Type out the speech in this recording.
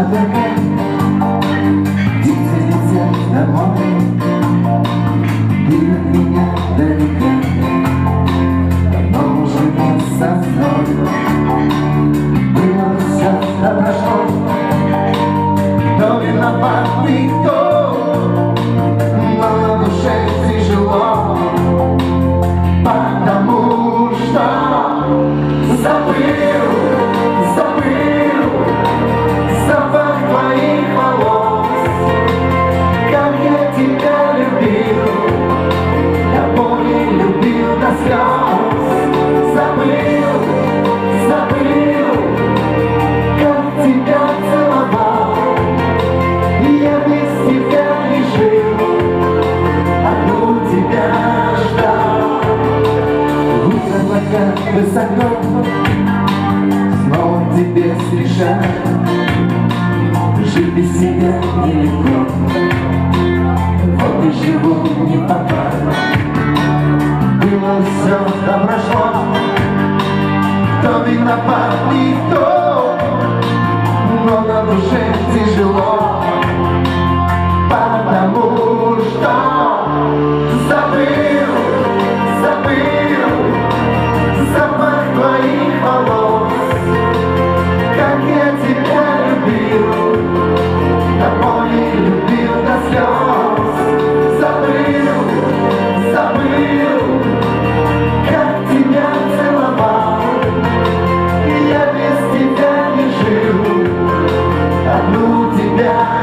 облака Птицы домой И меня далеко Давно уже со мной Было все, что прошло Но виноват никто Но на душе тяжело Потому что забыл. Облака высоко, снова тебе срешать, жить без тебя нелегко, вот и живу не попал. Было все, да прошло, кто виноват, никто, но на душе тяжело. now.